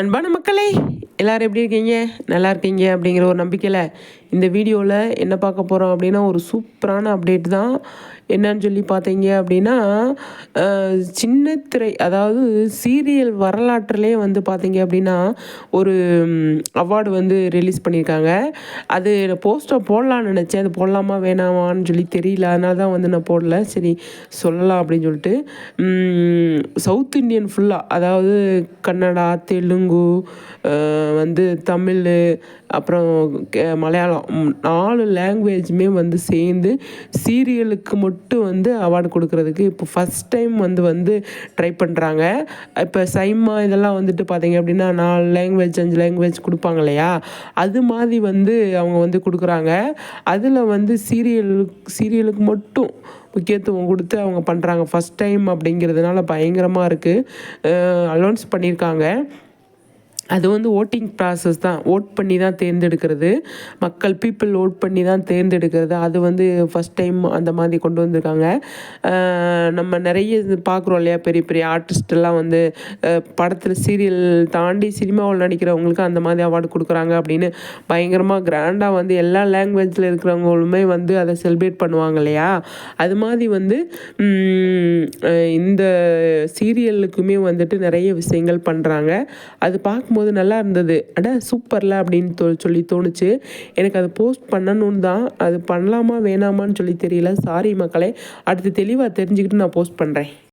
அன்பான மக்களே எல்லோரும் எப்படி இருக்கீங்க? நல்லா இருக்கீங்க அப்படிங்கிற ஒரு நம்பிக்கையில் இந்த வீடியோவில் என்ன பார்க்க போகிறோம் அப்படின்னா ஒரு சூப்பரான அப்டேட் தான். என்னன்னு சொல்லி பார்த்தீங்க அப்படின்னா சின்ன திரை அதாவது சீரியல் வரலாற்றுலேயே வந்து பார்த்தீங்க அப்படின்னா ஒரு அவார்டு வந்து ரிலீஸ் பண்ணியிருக்காங்க. அது போஸ்டர் போடலான்னு நினச்சேன். அது போடலாமா வேணாமான்னு சொல்லி தெரியல. அதனால தான் வந்து நான் போடல. சரி சொல்லலாம் அப்படின்னு சொல்லிட்டு. சவுத் இண்டியன் ஃபுல்லாக அதாவது கன்னடா தெலுங்கு வந்து தமிழ் அப்புறம் மலையாளம் நாலு லாங்குவேஜுமே வந்து சேர்ந்து சீரியலுக்கு மட்டும் வந்து அவார்டு கொடுக்குறதுக்கு இப்போ ஃபஸ்ட் டைம் வந்து வந்து ட்ரை பண்ணுறாங்க இப்போ சைமா இதெல்லாம் வந்துட்டு பார்த்தீங்க அப்படின்னா நாலு லாங்குவேஜ் அஞ்சு லாங்குவேஜ் கொடுப்பாங்க இல்லையா? அது மாதிரி வந்து அவங்க வந்து கொடுக்குறாங்க. அதில் வந்து சீரியலுக்கு சீரியலுக்கு மட்டும் முக்கியத்துவம் கொடுத்து அவங்க பண்ணுறாங்க ஃபஸ்ட் டைம் அப்படிங்கிறதுனால பயங்கரமாக இருக்குது அலௌன்ஸ் பண்ணியிருக்காங்க. அது வந்து ஓட்டிங் ப்ராசஸ் தான். ஓட் பண்ணி தான் தேர்ந்தெடுக்கிறது. மக்கள் பீப்புள் ஓட் பண்ணி தான் தேர்ந்தெடுக்கிறது. அது வந்து ஃபஸ்ட் டைம் அந்த மாதிரி கொண்டு வந்திருக்காங்க. நம்ம நிறைய பார்க்குறோம் இல்லையா? பெரிய பெரிய ஆர்டிஸ்டெல்லாம் வந்து படத்தில் சீரியல் தாண்டி சினிமாவில் நடிக்கிறவங்களுக்கு அந்த மாதிரி அவார்டு கொடுக்குறாங்க அப்படின்னு பயங்கரமாக கிராண்டாக வந்து எல்லா லாங்குவேஜில் இருக்கிறவங்களுமே வந்து அதை செலிப்ரேட் பண்ணுவாங்க இல்லையா? அது மாதிரி வந்து இந்த சீரியலுக்குமே வந்துட்டு நிறைய விஷயங்கள் பண்ணுறாங்க அது பார்க்கும்போது பார்க்கும்போது நல்லா இருந்தது. அட சூப்பரில் அப்படின்னு சொல்லி தோணுச்சு. எனக்கு அதை போஸ்ட் பண்ணணும்னு தான். அது பண்ணலாமா வேணாமான்னு சொல்லி தெரியல. சாரி மக்களே. அடுத்து தெளிவாக தெரிஞ்சுக்கிட்டு நான் போஸ்ட் பண்ணுறேன்